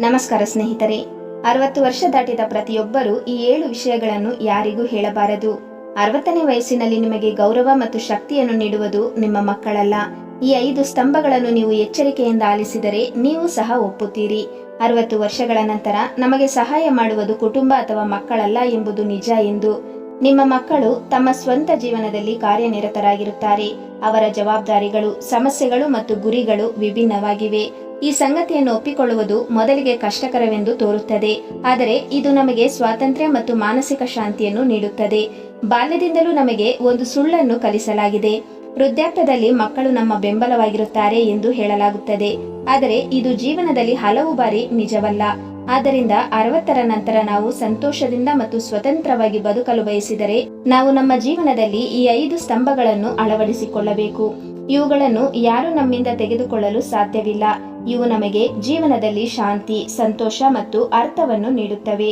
ನಮಸ್ಕಾರ ಸ್ನೇಹಿತರೆ. ಅರವತ್ತು ವರ್ಷ ದಾಟಿದ ಪ್ರತಿಯೊಬ್ಬರು ಈ ಏಳು ವಿಷಯಗಳನ್ನು ಯಾರಿಗೂ ಹೇಳಬಾರದು. ಅರವತ್ತನೇ ವಯಸ್ಸಿನಲ್ಲಿ ನಿಮಗೆ ಗೌರವ ಮತ್ತು ಶಕ್ತಿಯನ್ನು ನೀಡುವುದು ನಿಮ್ಮ ಮಕ್ಕಳಲ್ಲ. ಈ ಐದು ಸ್ತಂಭಗಳನ್ನು ನೀವು ಎಚ್ಚರಿಕೆಯಿಂದ ಆಲಿಸಿದರೆ ನೀವು ಸಹ ಒಪ್ಪುತ್ತೀರಿ. ಅರವತ್ತು ವರ್ಷಗಳ ನಂತರ ನಮಗೆ ಸಹಾಯ ಮಾಡುವುದು ಕುಟುಂಬ ಅಥವಾ ಮಕ್ಕಳಲ್ಲ ಎಂಬುದು ನಿಜ ಎಂದು. ನಿಮ್ಮ ಮಕ್ಕಳು ತಮ್ಮ ಸ್ವಂತ ಜೀವನದಲ್ಲಿ ಕಾರ್ಯನಿರತರಾಗಿರುತ್ತಾರೆ. ಅವರ ಜವಾಬ್ದಾರಿಗಳು, ಸಮಸ್ಯೆಗಳು ಮತ್ತು ಗುರಿಗಳು ವಿಭಿನ್ನವಾಗಿವೆ. ಈ ಸಂಗತಿಯನ್ನು ಒಪ್ಪಿಕೊಳ್ಳುವುದು ಮೊದಲಿಗೆ ಕಷ್ಟಕರವೆಂದು ತೋರುತ್ತದೆ. ಆದರೆ ಇದು ನಮಗೆ ಸ್ವಾತಂತ್ರ್ಯ ಮತ್ತು ಮಾನಸಿಕ ಶಾಂತಿಯನ್ನು ನೀಡುತ್ತದೆ. ಬಾಲ್ಯದಿಂದಲೂ ನಮಗೆ ಒಂದು ಸುಳ್ಳನ್ನು ಕಲಿಸಲಾಗಿದೆ. ವೃದ್ಧಾಪ್ಯದಲ್ಲಿ ಮಕ್ಕಳು ನಮ್ಮ ಬೆಂಬಲವಾಗಿರುತ್ತಾರೆ ಎಂದು ಹೇಳಲಾಗುತ್ತದೆ. ಆದರೆ ಇದು ಜೀವನದಲ್ಲಿ ಹಲವು ಬಾರಿ ನಿಜವಲ್ಲ. ಆದ್ದರಿಂದ ಅರವತ್ತರ ನಂತರ ನಾವು ಸಂತೋಷದಿಂದ ಮತ್ತು ಸ್ವತಂತ್ರವಾಗಿ ಬದುಕಲು ಬಯಸಿದರೆ ನಾವು ನಮ್ಮ ಜೀವನದಲ್ಲಿ ಈ ಐದು ಸ್ತಂಭಗಳನ್ನು ಅಳವಡಿಸಿಕೊಳ್ಳಬೇಕು. ಇವುಗಳನ್ನು ಯಾರು ನಮ್ಮಿಂದ ತೆಗೆದುಕೊಳ್ಳಲು ಸಾಧ್ಯವಿಲ್ಲ. ಇವು ನಮಗೆ ಜೀವನದಲ್ಲಿ ಶಾಂತಿ, ಸಂತೋಷ ಮತ್ತು ಅರ್ಥವನ್ನು ನೀಡುತ್ತವೆ.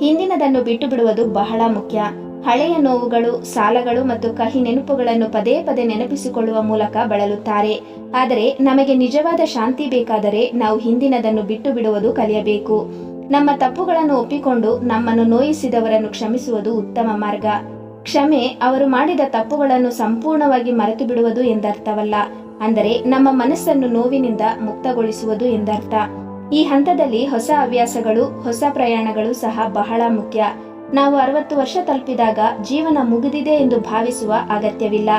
ಹಿಂದಿನದನ್ನು ಬಿಟ್ಟು ಬಿಡುವುದು ಬಹಳ ಮುಖ್ಯ. ಹಳೆಯ ನೋವುಗಳು, ಸಾಲಗಳು ಮತ್ತು ಕಹಿ ನೆನಪುಗಳನ್ನು ಪದೇ ಪದೇ ನೆನಪಿಸಿಕೊಳ್ಳುವ ಮೂಲಕ ಬಳಲುತ್ತಾರೆ. ಆದರೆ ನಮಗೆ ನಿಜವಾದ ಶಾಂತಿ ಬೇಕಾದರೆ ನಾವು ಹಿಂದಿನದನ್ನು ಬಿಟ್ಟು ಬಿಡುವುದು ಕಲಿಯಬೇಕು. ನಮ್ಮ ತಪ್ಪುಗಳನ್ನು ಒಪ್ಪಿಕೊಂಡು ನಮ್ಮನ್ನು ನೋಯಿಸಿದವರನ್ನು ಕ್ಷಮಿಸುವುದು ಉತ್ತಮ ಮಾರ್ಗ. ಕ್ಷಮೆ ಅವರು ಮಾಡಿದ ತಪ್ಪುಗಳನ್ನು ಸಂಪೂರ್ಣವಾಗಿ ಮರೆತು ಬಿಡುವುದು ಎಂದರ್ಥವಲ್ಲ. ಅಂದರೆ ನಮ್ಮ ಮನಸ್ಸನ್ನು ನೋವಿನಿಂದ ಮುಕ್ತಗೊಳಿಸುವುದು ಎಂದರ್ಥ. ಈ ಹಂತದಲ್ಲಿ ಹೊಸ ಹವ್ಯಾಸಗಳು, ಹೊಸ ಪ್ರಯಾಣಗಳು ಸಹ ಬಹಳ ಮುಖ್ಯ. ನಾವು ಅರವತ್ತು ವರ್ಷ ತಲುಪಿದಾಗ ಜೀವನ ಮುಗಿದಿದೆ ಎಂದು ಭಾವಿಸುವ ಅಗತ್ಯವಿಲ್ಲ.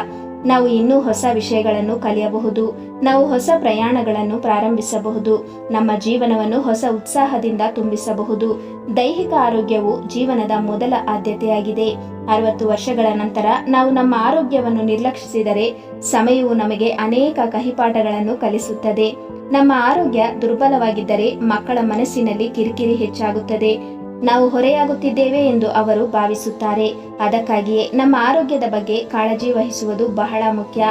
ನಾವು ಇನ್ನೂ ಹೊಸ ವಿಷಯಗಳನ್ನು ಕಲಿಯಬಹುದು. ನಾವು ಹೊಸ ಪ್ರಯಾಣಗಳನ್ನು ಪ್ರಾರಂಭಿಸಬಹುದು. ನಮ್ಮ ಜೀವನವನ್ನು ಹೊಸ ಉತ್ಸಾಹದಿಂದ ತುಂಬಿಸಬಹುದು. ದೈಹಿಕ ಆರೋಗ್ಯವು ಜೀವನದ ಮೊದಲ ಆದ್ಯತೆಯಾಗಿದೆ. ಅರವತ್ತು ವರ್ಷಗಳ ನಂತರ ನಾವು ನಮ್ಮ ಆರೋಗ್ಯವನ್ನು ನಿರ್ಲಕ್ಷಿಸಿದರೆ ಸಮಯವು ನಮಗೆ ಅನೇಕ ಕಹಿಪಾಠಗಳನ್ನು ಕಲಿಸುತ್ತದೆ. ನಮ್ಮ ಆರೋಗ್ಯ ದುರ್ಬಲವಾಗಿದ್ದರೆ ಮಕ್ಕಳ ಮನಸ್ಸಿನಲ್ಲಿ ಕಿರಿಕಿರಿ ಹೆಚ್ಚಾಗುತ್ತದೆ. ನಾವು ಹೊರೆಯಾಗುತ್ತಿದ್ದೇವೆ ಎಂದು ಅವರು ಭಾವಿಸುತ್ತಾರೆ. ಅದಕ್ಕಾಗಿಯೇ ನಮ್ಮ ಆರೋಗ್ಯದ ಬಗ್ಗೆ ಕಾಳಜಿ ವಹಿಸುವುದು ಬಹಳ ಮುಖ್ಯ.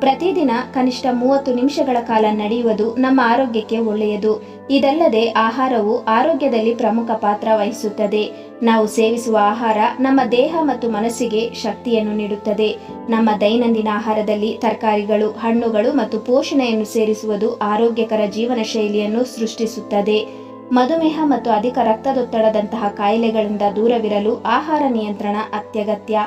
ಪ್ರತಿದಿನ ಕನಿಷ್ಠ ಮೂವತ್ತು ನಿಮಿಷಗಳ ಕಾಲ ನಡೆಯುವುದು ನಮ್ಮ ಆರೋಗ್ಯಕ್ಕೆ ಒಳ್ಳೆಯದು. ಇದಲ್ಲದೆ ಆಹಾರವು ಆರೋಗ್ಯದಲ್ಲಿ ಪ್ರಮುಖ ಪಾತ್ರ ವಹಿಸುತ್ತದೆ. ನಾವು ಸೇವಿಸುವ ಆಹಾರ ನಮ್ಮ ದೇಹ ಮತ್ತು ಮನಸ್ಸಿಗೆ ಶಕ್ತಿಯನ್ನು ನೀಡುತ್ತದೆ. ನಮ್ಮ ದೈನಂದಿನ ಆಹಾರದಲ್ಲಿ ತರಕಾರಿಗಳು, ಹಣ್ಣುಗಳು ಮತ್ತು ಪೋಷಣೆಯನ್ನು ಸೇರಿಸುವುದು ಆರೋಗ್ಯಕರ ಜೀವನ ಶೈಲಿಯನ್ನು ಸೃಷ್ಟಿಸುತ್ತದೆ. ಮಧುಮೇಹ ಮತ್ತು ಅಧಿಕ ರಕ್ತದೊತ್ತಡದಂತಹ ಕಾಯಿಲೆಗಳಿಂದ ದೂರವಿರಲು ಆಹಾರ ನಿಯಂತ್ರಣ ಅತ್ಯಗತ್ಯ.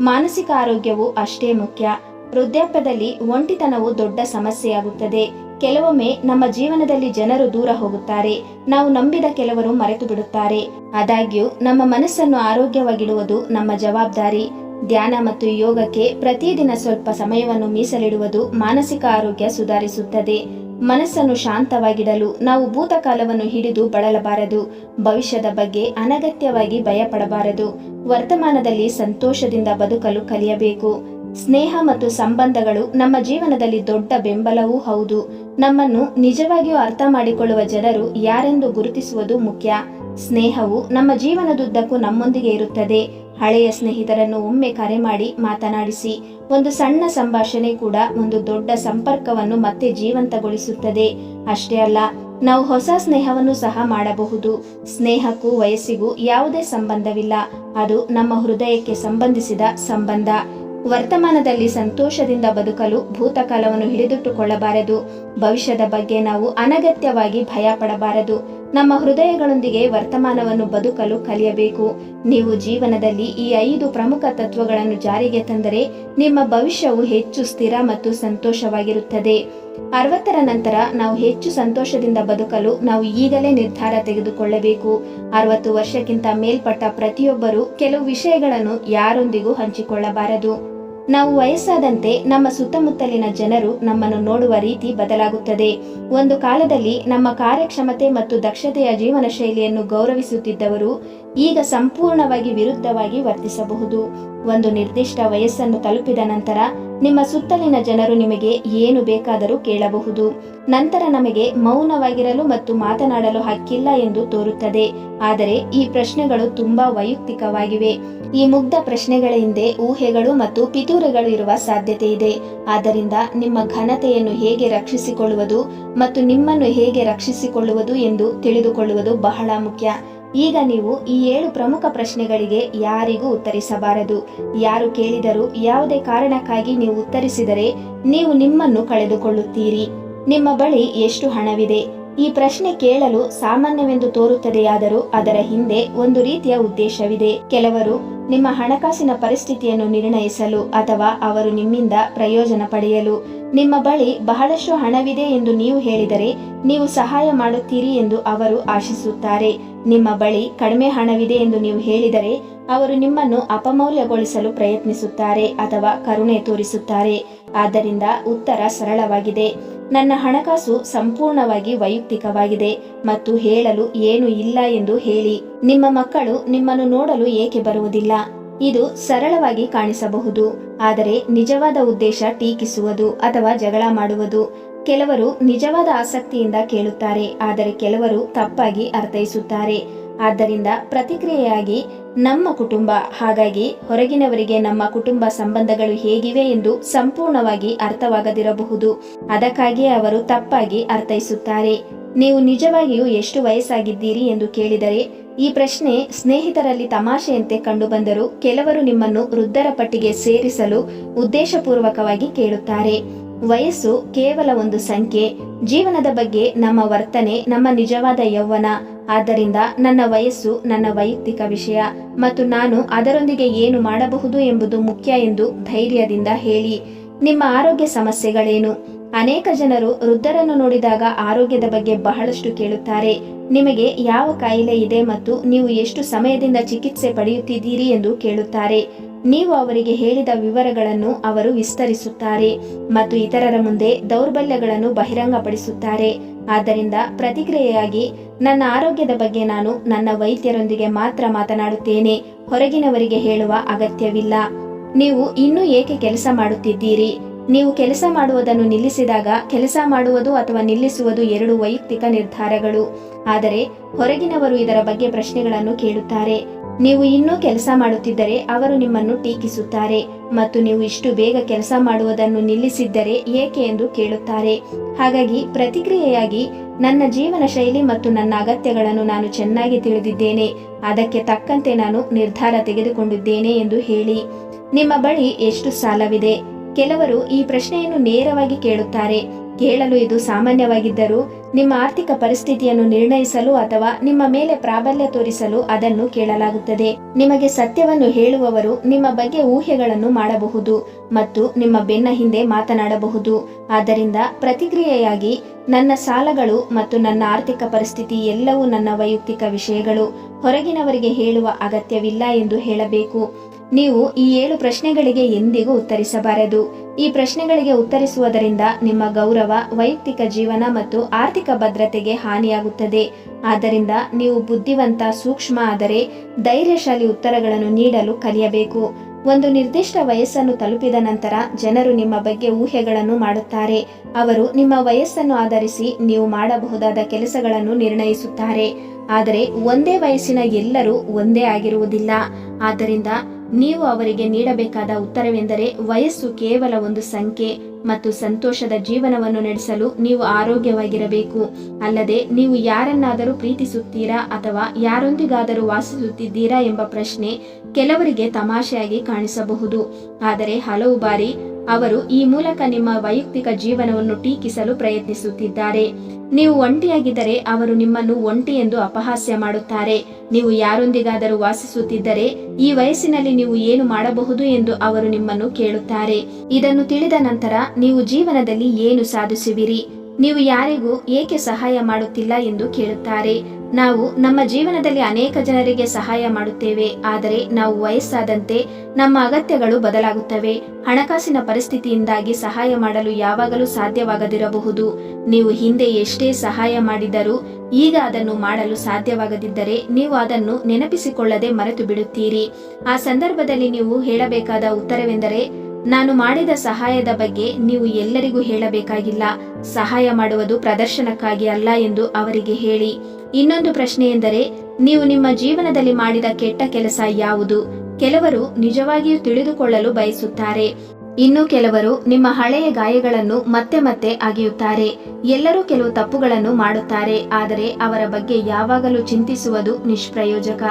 ಮಾನಸಿಕ ಆರೋಗ್ಯವು ಅಷ್ಟೇ ಮುಖ್ಯ. ವೃದ್ಧಾಪ್ಯದಲ್ಲಿ ಒಂಟಿತನವು ದೊಡ್ಡ ಸಮಸ್ಯೆಯಾಗುತ್ತದೆ. ಕೆಲವೊಮ್ಮೆ ನಮ್ಮ ಜೀವನದಲ್ಲಿ ಜನರು ದೂರ ಹೋಗುತ್ತಾರೆ. ನಾವು ನಂಬಿದ ಕೆಲವರು ಮರೆತು ಬಿಡುತ್ತಾರೆ ಆದಾಗ್ಯೂ, ನಮ್ಮ ಮನಸ್ಸನ್ನು ಆರೋಗ್ಯವಾಗಿಡುವುದು ನಮ್ಮ ಜವಾಬ್ದಾರಿ. ಧ್ಯಾನ ಮತ್ತು ಯೋಗಕ್ಕೆ ಪ್ರತಿದಿನ ಸ್ವಲ್ಪ ಸಮಯವನ್ನು ಮೀಸಲಿಡುವುದು ಮಾನಸಿಕ ಆರೋಗ್ಯ ಸುಧಾರಿಸುತ್ತದೆ. ಮನಸ್ಸನ್ನು ಶಾಂತವಾಗಿಡಲು ನಾವು ಭೂತಕಾಲವನ್ನು ಹಿಡಿದು ಬಳಲಬಾರದು. ಭವಿಷ್ಯದ ಬಗ್ಗೆ ಅನಗತ್ಯವಾಗಿ ಭಯಪಡಬಾರದು. ವರ್ತಮಾನದಲ್ಲಿ ಸಂತೋಷದಿಂದ ಬದುಕಲು ಕಲಿಯಬೇಕು. ಸ್ನೇಹ ಮತ್ತು ಸಂಬಂಧಗಳು ನಮ್ಮ ಜೀವನದಲ್ಲಿ ದೊಡ್ಡ ಬೆಂಬಲವೂ ಹೌದು. ನಮ್ಮನ್ನು ನಿಜವಾಗಿಯೂ ಅರ್ಥ ಮಾಡಿಕೊಳ್ಳುವ ಜನರು ಯಾರೆಂದು ಗುರುತಿಸುವುದು ಮುಖ್ಯ. ಸ್ನೇಹವು ನಮ್ಮ ಜೀವನದುದ್ದಕ್ಕೂ ನಮ್ಮೊಂದಿಗೆ ಇರುತ್ತದೆ. ಹಳೆಯ ಸ್ನೇಹಿತರನ್ನು ಒಮ್ಮೆ ಕರೆ ಮಾಡಿ ಮಾತನಾಡಿಸಿ, ಒಂದು ಸಣ್ಣ ಸಂಭಾಷಣೆ ಕೂಡ ಒಂದು ದೊಡ್ಡ ಸಂಪರ್ಕವನ್ನು ಮತ್ತೆ ಜೀವಂತಗೊಳಿಸುತ್ತದೆ. ಅಷ್ಟೇ ಅಲ್ಲ, ನಾವು ಹೊಸ ಸ್ನೇಹವನ್ನು ಸಹ ಮಾಡಬಹುದು. ಸ್ನೇಹಕ್ಕೂ ವಯಸ್ಸಿಗೂ ಯಾವುದೇ ಸಂಬಂಧವಿಲ್ಲ. ಅದು ನಮ್ಮ ಹೃದಯಕ್ಕೆ ಸಂಬಂಧಿಸಿದ ಸಂಬಂಧ. ವರ್ತಮಾನದಲ್ಲಿ ಸಂತೋಷದಿಂದ ಬದುಕಲು ಭೂತಕಾಲವನ್ನು ಹಿಡಿದಿಟ್ಟುಕೊಳ್ಳಬಾರದು. ಭವಿಷ್ಯದ ಬಗ್ಗೆ ನಾವು ಅನಗತ್ಯವಾಗಿ ಭಯ ಪಡಬಾರದು ನಮ್ಮ ಹೃದಯಗಳೊಂದಿಗೆ ವರ್ತಮಾನವನ್ನು ಬದುಕಲು ಕಲಿಯಬೇಕು. ನೀವು ಜೀವನದಲ್ಲಿ ಈ ಐದು ಪ್ರಮುಖ ತತ್ವಗಳನ್ನು ಜಾರಿಗೆ ತಂದರೆ ನಿಮ್ಮ ಭವಿಷ್ಯವು ಹೆಚ್ಚು ಸ್ಥಿರ ಮತ್ತು ಸಂತೋಷವಾಗಿರುತ್ತದೆ. ಅರವತ್ತರ ನಂತರ ನಾವು ಹೆಚ್ಚು ಸಂತೋಷದಿಂದ ಬದುಕಲು ನಾವು ಈಗಲೇ ನಿರ್ಧಾರ ತೆಗೆದುಕೊಳ್ಳಬೇಕು. ಅರವತ್ತು ವರ್ಷಕ್ಕಿಂತ ಮೇಲ್ಪಟ್ಟ ಪ್ರತಿಯೊಬ್ಬರು ಕೆಲವು ವಿಷಯಗಳನ್ನು ಯಾರೊಂದಿಗೂ ಹಂಚಿಕೊಳ್ಳಬಾರದು. ನಾವು ವಯಸ್ಸಾದಂತೆ ನಮ್ಮ ಸುತ್ತಮುತ್ತಲಿನ ಜನರು ನಮ್ಮನ್ನು ನೋಡುವ ರೀತಿ ಬದಲಾಗುತ್ತದೆ. ಒಂದು ಕಾಲದಲ್ಲಿ ನಮ್ಮ ಕಾರ್ಯಕ್ಷಮತೆ ಮತ್ತು ದಕ್ಷತೆಯ ಜೀವನ ಶೈಲಿಯನ್ನು ಗೌರವಿಸುತ್ತಿದ್ದವರು ಈಗ ಸಂಪೂರ್ಣವಾಗಿ ವಿರುದ್ಧವಾಗಿ ವರ್ತಿಸಬಹುದು. ಒಂದು ನಿರ್ದಿಷ್ಟ ವಯಸ್ಸನ್ನು ತಲುಪಿದ ನಂತರ ನಿಮ್ಮ ಸುತ್ತಲಿನ ಜನರು ನಿಮಗೆ ಏನು ಬೇಕಾದರೂ ಕೇಳಬಹುದು. ನಂತರ ನಮಗೆ ಮೌನವಾಗಿರಲು ಮತ್ತು ಮಾತನಾಡಲು ಹಕ್ಕಿಲ್ಲ ಎಂದು ತೋರುತ್ತದೆ. ಆದರೆ ಈ ಪ್ರಶ್ನೆಗಳು ತುಂಬಾ ವೈಯಕ್ತಿಕವಾಗಿವೆ. ಈ ಮುಗ್ಧ ಪ್ರಶ್ನೆಗಳ ಹಿಂದೆ ಊಹೆಗಳು ಮತ್ತು ಪಿತೂರೆಗಳು ಇರುವ ಸಾಧ್ಯತೆ ಇದೆ. ಆದ್ದರಿಂದ ನಿಮ್ಮ ಘನತೆಯನ್ನು ಹೇಗೆ ರಕ್ಷಿಸಿಕೊಳ್ಳುವುದು ಮತ್ತು ನಿಮ್ಮನ್ನು ಹೇಗೆ ರಕ್ಷಿಸಿಕೊಳ್ಳುವುದು ಎಂದು ತಿಳಿದುಕೊಳ್ಳುವುದು ಬಹಳ ಮುಖ್ಯ. ಈಗ ನೀವು ಈ ಏಳು ಪ್ರಮುಖ ಪ್ರಶ್ನೆಗಳಿಗೆ ಯಾರಿಗೂ ಉತ್ತರಿಸಬಾರದು. ಯಾರು ಕೇಳಿದರೂ ಯಾವುದೇ ಕಾರಣಕ್ಕಾಗಿ ನೀವು ಉತ್ತರಿಸಿದರೆ ನೀವು ನಿಮ್ಮನ್ನು ಕಳೆದುಕೊಳ್ಳುತ್ತೀರಿ. ನಿಮ್ಮ ಬಳಿ ಎಷ್ಟು ಹಣವಿದೆ? ಈ ಪ್ರಶ್ನೆ ಕೇಳಲು ಸಾಮಾನ್ಯವೆಂದು ತೋರುತ್ತದೆಯಾದರೂ ಅದರ ಹಿಂದೆ ಒಂದು ರೀತಿಯ ಉದ್ದೇಶವಿದೆ. ಕೆಲವರು ನಿಮ್ಮ ಹಣಕಾಸಿನ ಪರಿಸ್ಥಿತಿಯನ್ನು ನಿರ್ಣಯಿಸಲು ಅಥವಾ ಅವರು ನಿಮ್ಮಿಂದ ಪ್ರಯೋಜನ ಪಡೆಯಲು. ನಿಮ್ಮ ಬಳಿ ಬಹಳಷ್ಟು ಹಣವಿದೆ ಎಂದು ನೀವು ಹೇಳಿದರೆ ನೀವು ಸಹಾಯ ಮಾಡುತ್ತೀರಿ ಎಂದು ಅವರು ಆಶಿಸುತ್ತಾರೆ. ನಿಮ್ಮ ಬಳಿ ಕಡಿಮೆ ಹಣವಿದೆ ಎಂದು ನೀವು ಹೇಳಿದರೆ ಅವರು ನಿಮ್ಮನ್ನು ಅಪಮೌಲ್ಯಗೊಳಿಸಲು ಪ್ರಯತ್ನಿಸುತ್ತಾರೆ ಅಥವಾ ಕರುಣೆ ತೋರಿಸುತ್ತಾರೆ. ಆದ್ದರಿಂದ ಉತ್ತರ ಸರಳವಾಗಿದೆ. ನನ್ನ ಹಣಕಾಸು ಸಂಪೂರ್ಣವಾಗಿ ವೈಯಕ್ತಿಕವಾಗಿದೆ ಮತ್ತು ಹೇಳಲು ಏನು ಇಲ್ಲ ಎಂದು ಹೇಳಿ. ನಿಮ್ಮ ಮಕ್ಕಳು ನಿಮ್ಮನ್ನು ನೋಡಲು ಏಕೆ ಬರುವುದಿಲ್ಲ? ಇದು ಸರಳವಾಗಿ ಕಾಣಿಸಬಹುದು. ಆದರೆ ನಿಜವಾದ ಉದ್ದೇಶ ಟೀಕಿಸುವುದು ಅಥವಾ ಜಗಳ ಮಾಡುವುದು. ಕೆಲವರು ನಿಜವಾದ ಆಸಕ್ತಿಯಿಂದ ಕೇಳುತ್ತಾರೆ, ಆದರೆ ಕೆಲವರು ತಪ್ಪಾಗಿ ಅರ್ಥೈಸುತ್ತಾರೆ. ಆದ್ದರಿಂದ ಪ್ರತಿಕ್ರಿಯೆಯಾಗಿ ನಮ್ಮ ಕುಟುಂಬ, ಹಾಗಾಗಿ ಹೊರಗಿನವರಿಗೆ ನಮ್ಮ ಕುಟುಂಬ ಸಂಬಂಧಗಳು ಹೇಗಿವೆ ಎಂದು ಸಂಪೂರ್ಣವಾಗಿ ಅರ್ಥವಾಗದಿರಬಹುದು. ಅದಕ್ಕಾಗಿಯೇ ಅವರು ತಪ್ಪಾಗಿ ಅರ್ಥೈಸುತ್ತಾರೆ. ನೀವು ನಿಜವಾಗಿಯೂ ಎಷ್ಟು ವಯಸ್ಸಾಗಿದ್ದೀರಿ ಎಂದು ಕೇಳಿದರೆ, ಈ ಪ್ರಶ್ನೆ ಸ್ನೇಹಿತರಲ್ಲಿ ತಮಾಷೆಯಂತೆ ಕಂಡುಬಂದರೂ ಕೆಲವರು ನಿಮ್ಮನ್ನು ವೃದ್ಧರ ಪಟ್ಟಿಗೆ ಸೇರಿಸಲು ಉದ್ದೇಶಪೂರ್ವಕವಾಗಿ ಕೇಳುತ್ತಾರೆ. ವಯಸ್ಸು ಕೇವಲ ಒಂದು ಸಂಖ್ಯೆ. ಜೀವನದ ಬಗ್ಗೆ ನಮ್ಮ ವರ್ತನೆ, ನಮ್ಮ ನಿಜವಾದ ಯೌವನ. ಆದ್ದರಿಂದ ನನ್ನ ವಯಸ್ಸು ನನ್ನ ವೈಯಕ್ತಿಕ ವಿಷಯ. ಮತ್ತು ನಾನು ಅದರೊಂದಿಗೆ ಏನು ಮಾಡಬಹುದು ಎಂಬುದು ಮುಖ್ಯ ಎಂದು ಧೈರ್ಯದಿಂದ ಹೇಳಿ. ನಿಮ್ಮ ಆರೋಗ್ಯ ಸಮಸ್ಯೆಗಳೇನು? ಅನೇಕ ಜನರು ವೃದ್ಧರನ್ನು ನೋಡಿದಾಗ ಆರೋಗ್ಯದ ಬಗ್ಗೆ ಬಹಳಷ್ಟು ಕೇಳುತ್ತಾರೆ. ನಿಮಗೆ ಯಾವ ಕಾಯಿಲೆ ಇದೆ ಮತ್ತು ನೀವು ಎಷ್ಟು ಸಮಯದಿಂದ ಚಿಕಿತ್ಸೆ ಪಡೆಯುತ್ತಿದ್ದೀರಿ ಎಂದು ಕೇಳುತ್ತಾರೆ. ನೀವು ಅವರಿಗೆ ಹೇಳಿದ ವಿವರಗಳನ್ನು ಅವರು ವಿಸ್ತರಿಸುತ್ತಾರೆ ಮತ್ತು ಇತರರ ಮುಂದೆ ದೌರ್ಬಲ್ಯಗಳನ್ನು ಬಹಿರಂಗಪಡಿಸುತ್ತಾರೆ. ಆದ್ದರಿಂದ ಪ್ರತಿಕ್ರಿಯೆಯಾಗಿ, ನನ್ನ ಆರೋಗ್ಯದ ಬಗ್ಗೆ ನಾನು ನನ್ನ ವೈದ್ಯರೊಂದಿಗೆ ಮಾತ್ರ ಮಾತನಾಡುತ್ತೇನೆ. ಹೊರಗಿನವರಿಗೆ ಹೇಳುವ ಅಗತ್ಯವಿಲ್ಲ. ನೀವು ಇನ್ನೂ ಏಕೆ ಕೆಲಸ ಮಾಡುತ್ತಿದ್ದೀರಿ? ನೀವು ಕೆಲಸ ಮಾಡುವುದನ್ನು ನಿಲ್ಲಿಸಿದಾಗ ಕೆಲಸ ಮಾಡುವುದು ಅಥವಾ ನಿಲ್ಲಿಸುವುದು ಎರಡು ವೈಯಕ್ತಿಕ ನಿರ್ಧಾರಗಳು. ಆದರೆ, ಹೊರಗಿನವರು ಇದರ ಬಗ್ಗೆ ಪ್ರಶ್ನೆಗಳನ್ನು ಕೇಳುತ್ತಾರೆ. ನೀವು ಇನ್ನೂ ಕೆಲಸ ಮಾಡುತ್ತಿದ್ದರೆ ಅವರು ನಿಮ್ಮನ್ನು ಟೀಕಿಸುತ್ತಾರೆ ಮತ್ತು ನೀವು ಇಷ್ಟು ಬೇಗ ಕೆಲಸ ಮಾಡುವುದನ್ನು ನಿಲ್ಲಿಸಿದ್ದರೆ ಏಕೆ ಎಂದು ಕೇಳುತ್ತಾರೆ. ಹಾಗಾಗಿ ಪ್ರತಿಕ್ರಿಯೆಯಾಗಿ ನನ್ನ ಜೀವನ ಶೈಲಿ ಮತ್ತು ನನ್ನ ಅಗತ್ಯಗಳನ್ನು ನಾನು ಚೆನ್ನಾಗಿ ತಿಳಿದಿದ್ದೇನೆ, ಅದಕ್ಕೆ ತಕ್ಕಂತೆ ನಾನು ನಿರ್ಧಾರ ತೆಗೆದುಕೊಂಡಿದ್ದೇನೆ ಎಂದು ಹೇಳಿ. ನಿಮ್ಮ ಬಳಿ ಎಷ್ಟು ಸಾಲವಿದೆ? ಕೆಲವರು ಈ ಪ್ರಶ್ನೆಯನ್ನು ನೇರವಾಗಿ ಕೇಳುತ್ತಾರೆ. ಕೇಳಲು ಇದು ಸಾಮಾನ್ಯವಾಗಿದ್ದರೂ, ನಿಮ್ಮ ಆರ್ಥಿಕ ಪರಿಸ್ಥಿತಿಯನ್ನು ನಿರ್ಣಯಿಸಲು ಅಥವಾ ನಿಮ್ಮ ಮೇಲೆ ಪ್ರಾಬಲ್ಯ ತೋರಿಸಲು ಅದನ್ನು ಕೇಳಲಾಗುತ್ತದೆ. ನಿಮಗೆ ಸತ್ಯವನ್ನು ಹೇಳುವವರು ನಿಮ್ಮ ಬಗ್ಗೆ ಊಹೆಗಳನ್ನು ಮಾಡಬಹುದು ಮತ್ತು ನಿಮ್ಮ ಬೆನ್ನ ಹಿಂದೆ ಮಾತನಾಡಬಹುದು. ಆದ್ದರಿಂದ ಪ್ರತಿಕ್ರಿಯೆಯಾಗಿ, ನನ್ನ ಸಾಲಗಳು ಮತ್ತು ನನ್ನ ಆರ್ಥಿಕ ಪರಿಸ್ಥಿತಿ ಎಲ್ಲವೂ ನನ್ನ ವೈಯಕ್ತಿಕ ವಿಷಯಗಳು. ಹೊರಗಿನವರಿಗೆ ಹೇಳುವ ಅಗತ್ಯವಿಲ್ಲ ಎಂದು ಹೇಳಬೇಕು. ನೀವು ಈ ಏಳು ಪ್ರಶ್ನೆಗಳಿಗೆ ಎಂದಿಗೂ ಉತ್ತರಿಸಬಾರದು. ಈ ಪ್ರಶ್ನೆಗಳಿಗೆ ಉತ್ತರಿಸುವುದರಿಂದ ನಿಮ್ಮ ಗೌರವ, ವೈಯಕ್ತಿಕ ಜೀವನ ಮತ್ತು ಆರ್ಥಿಕ ಭದ್ರತೆಗೆ ಹಾನಿಯಾಗುತ್ತದೆ. ಆದ್ದರಿಂದ ನೀವು ಬುದ್ಧಿವಂತ, ಸೂಕ್ಷ್ಮ ಆದರೆ ಧೈರ್ಯಶಾಲಿ ಉತ್ತರಗಳನ್ನು ನೀಡಲು ಕಲಿಯಬೇಕು. ಒಂದು ನಿರ್ದಿಷ್ಟ ವಯಸ್ಸನ್ನು ತಲುಪಿದ ನಂತರ ಜನರು ನಿಮ್ಮ ಬಗ್ಗೆ ಊಹೆಗಳನ್ನು ಮಾಡುತ್ತಾರೆ. ಅವರು ನಿಮ್ಮ ವಯಸ್ಸನ್ನು ಆಧರಿಸಿ ನೀವು ಮಾಡಬಹುದಾದ ಕೆಲಸಗಳನ್ನು ನಿರ್ಣಯಿಸುತ್ತಾರೆ. ಆದರೆ ಒಂದೇ ವಯಸ್ಸಿನ ಎಲ್ಲರೂ ಒಂದೇ ಆಗಿರುವುದಿಲ್ಲ. ಆದ್ದರಿಂದ ನೀವು ಅವರಿಗೆ ನೀಡಬೇಕಾದ ಉತ್ತರವೆಂದರೆ ವಯಸ್ಸು ಕೇವಲ ಒಂದು ಸಂಖ್ಯೆ ಮತ್ತು ಸಂತೋಷದ ಜೀವನವನ್ನು ನಡೆಸಲು ನೀವು ಆರೋಗ್ಯವಾಗಿರಬೇಕು. ಅಲ್ಲದೆ ನೀವು ಯಾರನ್ನಾದರೂ ಪ್ರೀತಿಸುತ್ತೀರಾ ಅಥವಾ ಯಾರೊಂದಿಗಾದರೂ ವಾಸಿಸುತ್ತಿದ್ದೀರಾ ಎಂಬ ಪ್ರಶ್ನೆ ಕೆಲವರಿಗೆ ತಮಾಷೆಯಾಗಿ ಕಾಣಿಸಬಹುದು. ಆದರೆ ಹಲವು ಬಾರಿ ಅವರು ಈ ಮೂಲಕ ನಿಮ್ಮ ವೈಯಕ್ತಿಕ ಜೀವನವನ್ನು ಟೀಕಿಸಲು ಪ್ರಯತ್ನಿಸುತ್ತಿದ್ದಾರೆ. ನೀವು ಒಂಟಿಯಾಗಿದ್ದರೆ ಅವರು ನಿಮ್ಮನ್ನು ಒಂಟಿ ಎಂದು ಅಪಹಾಸ್ಯ ಮಾಡುತ್ತಾರೆ. ನೀವು ಯಾರೊಂದಿಗಾದರೂ ವಾಸಿಸುತ್ತಿದ್ದರೆ ಈ ವಯಸ್ಸಿನಲ್ಲಿ ನೀವು ಏನು ಮಾಡಬಹುದು ಎಂದು ಅವರು ನಿಮ್ಮನ್ನು ಕೇಳುತ್ತಾರೆ. ಇದನ್ನು ತಿಳಿದ ನಂತರ ನೀವು ಜೀವನದಲ್ಲಿ ಏನು ಸಾಧಿಸುವಿರಿ? ನೀವು ಯಾರಿಗೂ ಏಕೆ ಸಹಾಯ ಮಾಡುತ್ತಿಲ್ಲ ಎಂದು ಕೇಳುತ್ತಾರೆ. ನಾವು ನಮ್ಮ ಜೀವನದಲ್ಲಿ ಅನೇಕ ಜನರಿಗೆ ಸಹಾಯ ಮಾಡುತ್ತೇವೆ, ಆದರೆ ನಾವು ವಯಸ್ಸಾದಂತೆ ನಮ್ಮ ಅಗತ್ಯಗಳು ಬದಲಾಗುತ್ತವೆ. ಹಣಕಾಸಿನ ಪರಿಸ್ಥಿತಿಯಿಂದಾಗಿ ಸಹಾಯ ಮಾಡಲು ಯಾವಾಗಲೂ ಸಾಧ್ಯವಾಗದಿರಬಹುದು. ನೀವು ಹಿಂದೆ ಎಷ್ಟೇ ಸಹಾಯ ಮಾಡಿದರೂ ಈಗ ಅದನ್ನು ಮಾಡಲು ಸಾಧ್ಯವಾಗದಿದ್ದರೆ ನೀವು ಅದನ್ನು ನೆನಪಿಸಿಕೊಳ್ಳದೆ ಮರೆತು ಬಿಡುತ್ತೀರಿ ಆ ಸಂದರ್ಭದಲ್ಲಿ ನೀವು ಹೇಳಬೇಕಾದ ಉತ್ತರವೆಂದರೆ ನಾನು ಮಾಡಿದ ಸಹಾಯದ ಬಗ್ಗೆ ನೀವು ಎಲ್ಲರಿಗೂ ಹೇಳಬೇಕಾಗಿಲ್ಲ. ಸಹಾಯ ಮಾಡುವುದು ಪ್ರದರ್ಶನಕ್ಕಾಗಿ ಅಲ್ಲ ಎಂದು ಅವರಿಗೆ ಹೇಳಿ. ಇನ್ನೊಂದು ಪ್ರಶ್ನೆ ಎಂದರೆ ನೀವು ನಿಮ್ಮ ಜೀವನದಲ್ಲಿ ಮಾಡಿದ ಕೆಟ್ಟ ಕೆಲಸ ಯಾವುದು? ಕೆಲವರು ನಿಜವಾಗಿಯೂ ತಿಳಿದುಕೊಳ್ಳಲು ಬಯಸುತ್ತಾರೆ. ಇನ್ನು ಕೆಲವರು ನಿಮ್ಮ ಹಳೆಯ ಗಾಯಗಳನ್ನು ಮತ್ತೆ ಮತ್ತೆ ಅಗೆಯುತ್ತಾರೆ. ಎಲ್ಲರೂ ಕೆಲವು ತಪ್ಪುಗಳನ್ನು ಮಾಡುತ್ತಾರೆ, ಆದರೆ ಅವರ ಬಗ್ಗೆ ಯಾವಾಗಲೂ ಚಿಂತಿಸುವುದು ನಿಷ್ಪ್ರಯೋಜಕ.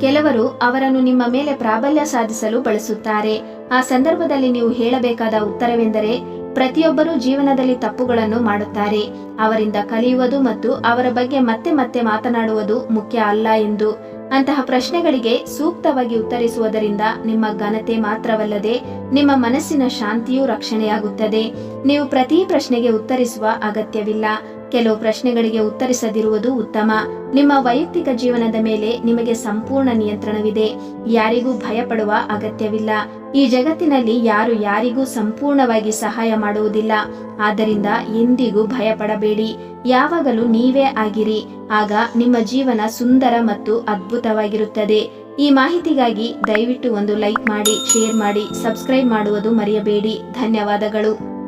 ಕೆಲವರು ಅವರನ್ನು ನಿಮ್ಮ ಮೇಲೆ ಪ್ರಾಬಲ್ಯ ಸಾಧಿಸಲು ಬಳಸುತ್ತಾರೆ. ಆ ಸಂದರ್ಭದಲ್ಲಿ ನೀವು ಹೇಳಬೇಕಾದ ಉತ್ತರವೆಂದರೆ, ಪ್ರತಿಯೊಬ್ಬರೂ ಜೀವನದಲ್ಲಿ ತಪ್ಪುಗಳನ್ನು ಮಾಡುತ್ತಾರೆ. ಅವರಿಂದ ಕಲಿಯುವುದು ಮತ್ತು ಅವರ ಬಗ್ಗೆ ಮತ್ತೆ ಮತ್ತೆ ಮಾತನಾಡುವುದು ಮುಖ್ಯ ಅಲ್ಲ ಎಂದು. ಅಂತಹ ಪ್ರಶ್ನೆಗಳಿಗೆ ಸೂಕ್ತವಾಗಿ ಉತ್ತರಿಸುವುದರಿಂದ ನಿಮ್ಮ ಘನತೆ ಮಾತ್ರವಲ್ಲದೆ ನಿಮ್ಮ ಮನಸ್ಸಿನ ಶಾಂತಿಯೂ ರಕ್ಷಣೆಯಾಗುತ್ತದೆ. ನೀವು ಪ್ರತಿ ಪ್ರಶ್ನೆಗೆ ಉತ್ತರಿಸುವ ಅಗತ್ಯವಿಲ್ಲ. ಕೆಲವು ಪ್ರಶ್ನೆಗಳಿಗೆ ಉತ್ತರಿಸದಿರುವುದು ಉತ್ತಮ. ನಿಮ್ಮ ವೈಯಕ್ತಿಕ ಜೀವನದ ಮೇಲೆ ನಿಮಗೆ ಸಂಪೂರ್ಣ ನಿಯಂತ್ರಣವಿದೆ. ಯಾರಿಗೂ ಭಯಪಡುವ ಅಗತ್ಯವಿಲ್ಲ. ಈ ಜಗತ್ತಿನಲ್ಲಿ ಯಾರು ಯಾರಿಗೂ ಸಂಪೂರ್ಣವಾಗಿ ಸಹಾಯ ಮಾಡುವುದಿಲ್ಲ. ಆದ್ದರಿಂದ ಎಂದಿಗೂ ಭಯಪಡಬೇಡಿ. ಯಾವಾಗಲೂ ನೀವೇ ಆಗಿರಿ. ಆಗ ನಿಮ್ಮ ಜೀವನ ಸುಂದರ ಮತ್ತು ಅದ್ಭುತವಾಗಿರುತ್ತದೆ. ಈ ಮಾಹಿತಿಗಾಗಿ ದಯವಿಟ್ಟು ಒಂದು ಲೈಕ್ ಮಾಡಿ, ಶೇರ್ ಮಾಡಿ, ಸಬ್ಸ್ಕ್ರೈಬ್ ಮಾಡುವುದು ಮರೆಯಬೇಡಿ. ಧನ್ಯವಾದಗಳು.